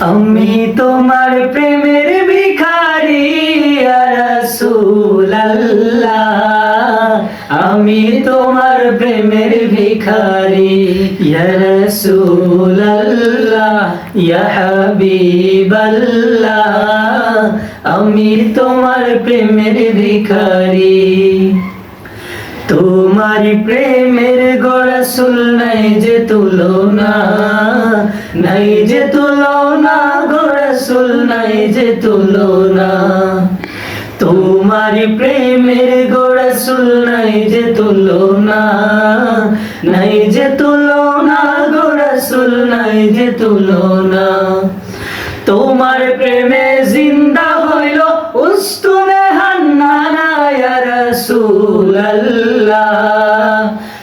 আমি তোমার প্রেমের ভিখারি রসুল্লাহ আমি তোমার প্রেমের ভিখারি রসুল্লাহ হাবিবাল্লাহ। আমি তোমার প্রেমের ভিখারি। তোমার প্রেমের গড়াসুল নাই যে তুলনা, নাই তুলনা গড়াসুল নাই যে তুলনা। তোমার প্রেমের গড়াসুল নাই যে তুলনা। নাই যে তুলনা গড়াসুল নাই যে তুলনা। তোমার প্রেমে জিন্দা হইল উস্তুনে হান্নানা, ইয়া রাসূলুল্লাহ।